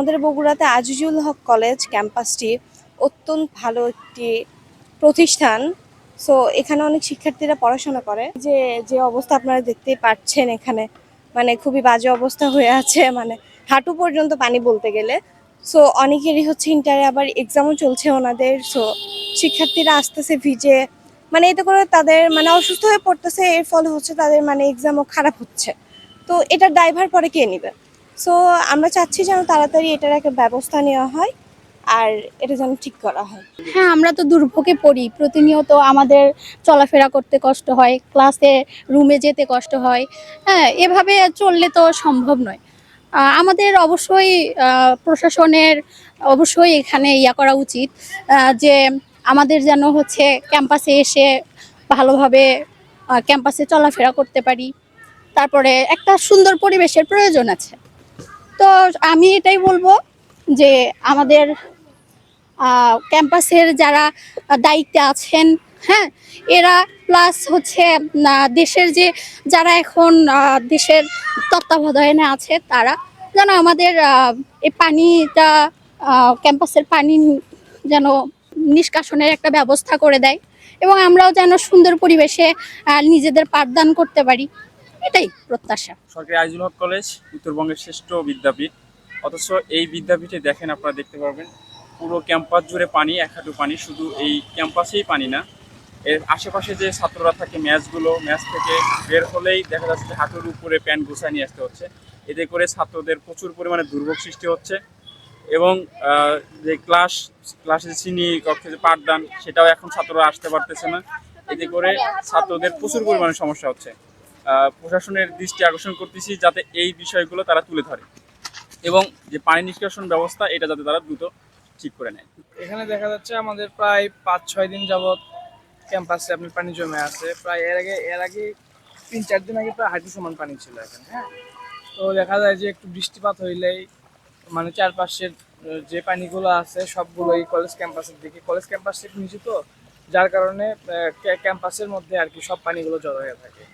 আমাদের বগুড়াতে আজিজুল হক কলেজ ক্যাম্পাসটি অত্যন্ত ভালো একটি প্রতিষ্ঠান। সো এখানে অনেক শিক্ষার্থীরা পড়াশোনা করে। যে যে অবস্থা আপনারা দেখতেই পাচ্ছেন এখানে মানে খুবই বাজে অবস্থা হয়ে আছে মানে হাঁটু পর্যন্ত পানি বলতে গেলে। সো অনেকেরই হচ্ছে ইন্টারে আবার এক্সামও চলছে ওনাদের। সো শিক্ষার্থীরা আসতেছে ভিজে মানে এতে করে তাদের মানে অসুস্থ হয়ে পড়তেছে, এর ফলে হচ্ছে তাদের মানে এক্সামও খারাপ হচ্ছে। তো এটার ড্রাইভার পরে কে নেবে? সো আমরা চাচ্ছি যেন তাড়াতাড়ি এটার একটা ব্যবস্থা নেওয়া হয় আর এটা যেন ঠিক করা হয়। হ্যাঁ আমরা তো দুর্ভোগে পড়ি। প্রতিনিয়ত আমাদের চলাফেরা করতে কষ্ট হয়, ক্লাসে রুমে যেতে কষ্ট হয়। হ্যাঁ এভাবে চললে তো সম্ভব নয়। আমাদের অবশ্যই প্রশাসনের অবশ্যই এখানে ইয়া করা উচিত যে আমাদের যেন হচ্ছে ক্যাম্পাসে এসে ভালোভাবে ক্যাম্পাসে চলাফেরা করতে পারি। তারপরে একটা সুন্দর পরিবেশের প্রয়োজন আছে। তো আমি এটাই বলব যে আমাদের ক্যাম্পাসের যারা দায়িত্বে আছেন হ্যাঁ এরা প্লাস হচ্ছে দেশের যে যারা এখন দেশের তত্ত্বাবধানে আছে তারা যেন আমাদের এই পানিটা ক্যাম্পাসের পানি যেন নিষ্কাশনের একটা ব্যবস্থা করে দেয় এবং আমরাও যেন সুন্দর পরিবেশে নিজেদের পাঠদান করতে পারি। এটাই প্রত্যাশা। সরকারি আইজুল হক কলেজ, উত্তরবঙ্গের শ্রেষ্ঠ বিদ্যাপীঠ। অথচ এই বিদ্যাপীঠে দেখেন আপনারা দেখতে পাবেন পুরো ক্যাম্পাস জুড়ে পানি, এক হাঁটু পানি, শুধু এই ক্যাম্পাসেই পানি না। এর আশেপাশে যে ছাত্ররা থাকে ম্যাচগুলো, ম্যাচ থেকে বের হলেই দেখা যাচ্ছে হাঁটুর উপরে প্যান্ট গুছায় নিয়ে আসতে হচ্ছে। এতে করে ছাত্রদের প্রচুর পরিমাণে দুর্ভোগ সৃষ্টি হচ্ছে এবং যে ক্লাস ক্লাসে চিনি কক্ষে যে পাঠদান, সেটাও এখন ছাত্ররা আসতে পারতেছে না। এতে করে ছাত্রদের প্রচুর পরিমাণে সমস্যা হচ্ছে। প্রশাসনের দৃষ্টি আকর্ষণ করতেছি যাতে এই বিষয়গুলো তারা তুলে ধরে। এবং যে পানি নিষ্কাশন ব্যবস্থা, এটা যাতে তারা দ্রুত ঠিক করে নেয়। এখানে দেখা যাচ্ছে আমাদের প্রায় পাঁচ ছয় দিন যাবৎ ক্যাম্পাসে আপনি পানি জমে আছে। প্রায় এর আগে এর আগে তিন চার দিন আগে প্রায় হাঁটু সমান পানি ছিল এখানে হ্যাঁ? তো দেখা যায় যে একটু বৃষ্টিপাত হইলেই মানে চারপাশের যে পানিগুলো আছে সবগুলোই কলেজ ক্যাম্পাসের দিকে। কলেজ ক্যাম্পাস থেকে নিচে তো, যার কারণে ক্যাম্পাসের মধ্যে আর কি সব পানিগুলো জড়ো হয়ে থাকে।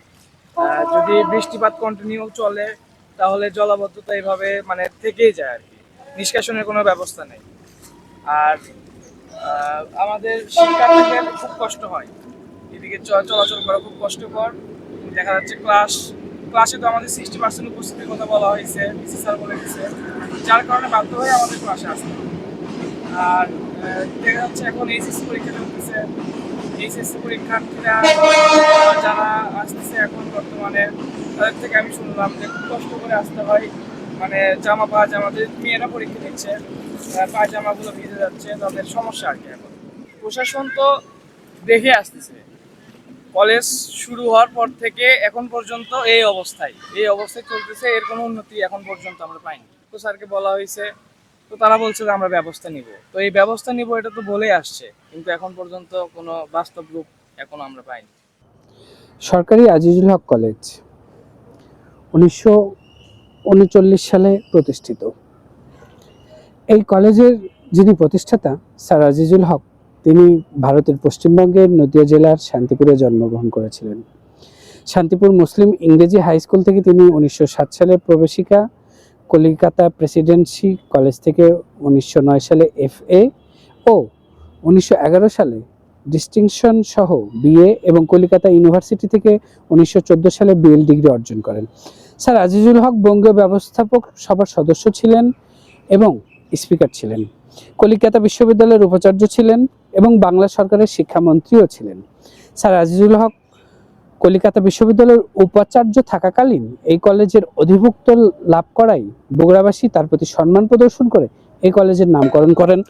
যদি বৃষ্টিপাত কন্টিনিউ চলে, তাহলে জলাবদ্ধতা এইভাবে মানে থেকেই যায় আর কি। নিষ্কাশনের কোনো ব্যবস্থা নেই। আর আমাদের শিক্ষার্থীদের খুব কষ্ট হয়। এদিকে চলাচল করা খুব কষ্টকর। দেখা যাচ্ছে ক্লাস, ক্লাসে তো আমাদের সিক্সটি পার্সেন্ট উপস্থিতির কথা বলা হয়েছে পিসি স্যার বলে দিচ্ছে যার কারণে বাধ্য হয়ে আমাদের ক্লাসে আসতে আর দেখা যাচ্ছে এখন এইচএসসি পরীক্ষা চলতেছে। এইচএসসি পরীক্ষার্থীরা আহ, যারা আসতেছে এখন বর্তমানে তাদের থেকে আমি শুনলাম যে খুব কষ্ট করে আসতে হয়। মানে জামা পায়জামা যে মেয়েরা পরীক্ষা দিচ্ছে পায়জামাগুলো ভিজে যাচ্ছে তাদের সমস্যা আর কি এখন। প্রশাসন তো দেখে আসতেছে। কলেজ শুরু হওয়ার পর থেকে এখন পর্যন্ত এই অবস্থায় এই অবস্থায় চলতেছে এর কোনো উন্নতি এখন পর্যন্ত আমরা পাইনি। তো স্যারকে বলা হয়েছে তো তারা বলছে যে আমরা ব্যবস্থা নিব। তো এই ব্যবস্থা নিব এটা তো বলেই আসছে, কিন্তু এখন পর্যন্ত কোনো বাস্তব রূপ এখন আমরা পাইনি। সরকারি আজিজুল হক কলেজ উনিশশো উনচল্লিশ সালে প্রতিষ্ঠিত। এই কলেজের যিনি প্রতিষ্ঠাতা, স্যার আজিজুল হক, তিনি ভারতের পশ্চিমবঙ্গের নদিয়া জেলার শান্তিপুরে জন্মগ্রহণ করেছিলেন। শান্তিপুর মুসলিম ইংরেজি হাই স্কুল থেকে তিনি উনিশশো সাত সালে প্রবেশিকা কলিকাতা প্রেসিডেন্সি কলেজ থেকে উনিশশো নয় সালে এফএ ও উনিশশো এগারো সালে ডিস্টিংশন সহ বিএ এবং কলিকাতা ইউনিভার্সিটি থেকে উনিশশো চোদ্দ সালে বিএল ডিগ্রি অর্জন করেন। স্যার আজিজুল হক বঙ্গীয় ব্যবস্থাপক সভার সদস্য ছিলেন এবং স্পিকার ছিলেন। কলিকাতা বিশ্ববিদ্যালয়ের উপাচার্য ছিলেন এবং বাংলা সরকারের শিক্ষামন্ত্রীও ছিলেন। স্যার আজিজুল হক কলিকাতা বিশ্ববিদ্যালয়ের উপাচার্য থাকাকালীন এই কলেজের অধিভুক্ত লাভ করাই বগুড়াবাসী তার প্রতি সম্মান প্রদর্শন করে এই কলেজের নামকরণ করেন।